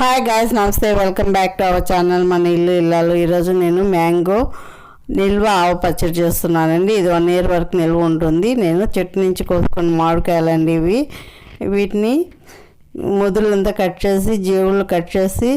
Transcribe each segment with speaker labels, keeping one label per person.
Speaker 1: Hi guys నమస్తే. Welcome back to our channel మన ఇల్లు ఇల్లాలు. ఈరోజు నేను మ్యాంగో నిల్వ ఆవు పచ్చడి చేస్తున్నానండి. ఇది వన్ ఇయర్ వరకు నిల్వ ఉంటుంది. నేను చెట్టు నుంచి కోసుకొని మామిడికాయలండి ఇవి. వీటిని ముదులంతా కట్ చేసి జీవులు కట్ చేసి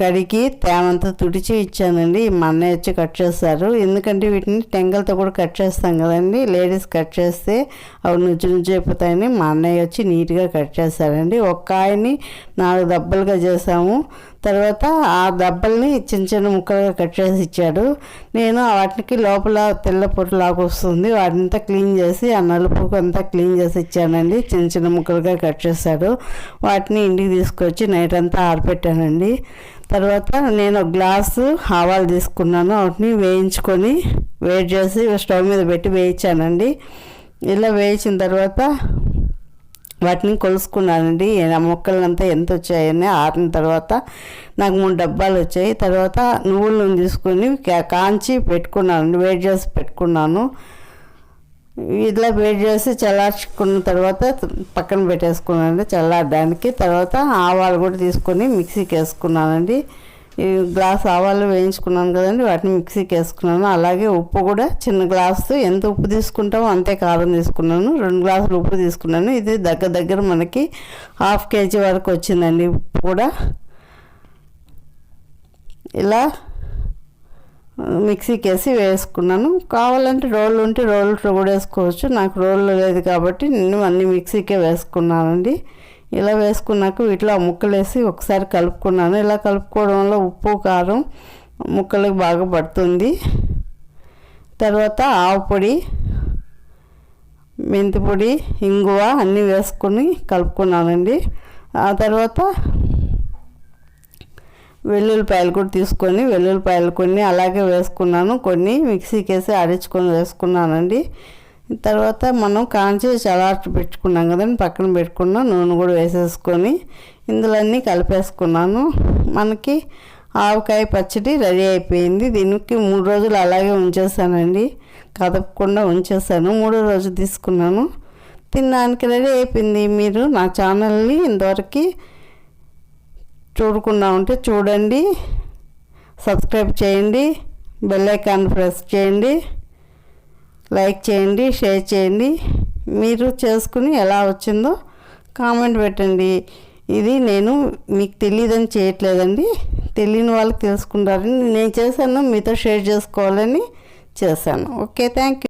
Speaker 1: కడిగి తేమంతా తుడిచి ఇచ్చానండి. మా అన్నయ్య వచ్చి కట్ చేస్తారు ఎందుకంటే వీటిని టెంగల్తో కూడా కట్ చేస్తాం కదండి. లేడీస్ కట్ చేస్తే అవి నుజ్జు నుజ్జు అయిపోతాయని మా అన్నయ్య వచ్చి నీట్గా కట్ చేస్తారండి ఒక ఆయన్ని నాలుగు దెబ్బలుగా చేసాము తర్వాత ఆ దెబ్బల్ని చిన్న చిన్న ముక్కలుగా కట్ చేసి ఇచ్చాడు. నేను వాటికి లోపల తెల్ల పొట్టు లాగా వస్తుంది. వాటింతా క్లీన్ చేసి ఆ నలుపుకు అంతా క్లీన్ చేసి ఇచ్చానండి. చిన్న చిన్న ముక్కలుగా కట్ చేశాడు. వాటిని ఇంటికి తీసుకొచ్చి నైట్ అంతా ఆడపెట్టానండి తర్వాత నేను గ్లాసు ఆవాలు తీసుకున్నాను. వాటిని వేయించుకొని వేడి చేసి స్టవ్ మీద పెట్టి వేయించానండి. ఇలా వేయించిన తర్వాత వాటిని కొలుసుకున్నానండి. మొక్కలంతా ఎంత వచ్చాయని ఆరిన తర్వాత నాకు మూడు డబ్బాలు వచ్చాయి తర్వాత నువ్వులను తీసుకొని కాంచి పెట్టుకున్నాను వేడి చేసి పెట్టుకున్నాను. ఇట్లా వేడి చేసి చల్లార్చుకున్న తర్వాత పక్కన పెట్టేసుకున్నానండి చల్లారడానికి. తర్వాత ఆవాలు కూడా తీసుకొని మిక్సీకి వేసుకున్నానండి. గ్లాస్ ఆవాలు వేయించుకున్నాను కదండి వాటిని మిక్సీకి వేసుకున్నాను. అలాగే ఉప్పు కూడా చిన్న గ్లాసు. ఎంత ఉప్పు తీసుకుంటామో అంతే కారం తీసుకున్నాను. రెండు గ్లాసులు ఉప్పు తీసుకున్నాను. ఇది దగ్గర దగ్గర మనకి హాఫ్ కేజీ వరకు వచ్చిందండి ఉప్పు కూడా. ఇలా మిక్సీకి వేసి వేసుకున్నాను. కావాలంటే రోళ్ళు ఉంటే రోళ్ళు కూడా వేసుకోవచ్చు. నాకు రోళ్ళు లేదు కాబట్టి నేను అన్నీ మిక్సీకే వేసుకున్నానండి. ఇలా వేసుకున్నాక వీటిలో ముక్కలు వేసి ఒకసారి కలుపుకున్నాను. ఇలా కలుపుకోవడం వల్ల ఉప్పు కారం ముక్కలకు బాగా పడుతుంది. తర్వాత ఆవు పొడి మెంతి పొడి ఇంగువ అన్నీ వేసుకొని కలుపుకున్నానండి. ఆ తర్వాత వెల్లుల్లిపాయలు కూడా తీసుకొని వెల్లుల్లిపాయలు కొన్ని అలాగే వేసుకున్నాను. కొన్ని మిక్సీకి వేసి ఆడించుకొని వేసుకున్నానండి. తర్వాత మనం కాంచి చలార్చి పెట్టుకున్నాం కదండి పక్కన పెట్టుకున్న నూనె కూడా వేసేసుకొని ఇందులో అన్నీ కలిపేసుకున్నాను. మనకి ఆవకాయ పచ్చడి రెడీ అయిపోయింది. దీనికి మూడు రోజులు అలాగే ఉంచేసానండి. కదపకుండా ఉంచేసాను. మూడో రోజు తీసుకున్నాను. తినడానికి రెడీ అయిపోయింది. మీరు నా ఛానల్ని ఇంతవరకు చూడకుండా ఉంటే చూడండి. సబ్స్క్రైబ్ చేయండి. బెల్ ఐకాన్ ప్రెస్ చేయండి. లైక్ చేయండి షేర్ చేయండి. మీరు చేసుకుని ఎలా వచ్చిందో కామెంట్ పెట్టండి. ఇది నేను మీకు తెలియదని చేయట్లేదండి. తెలియని వాళ్ళకి తెలుసుకుంటారని నేను చేశాను మీతో షేర్ చేసుకోవాలని చేశాను. Okay thank you.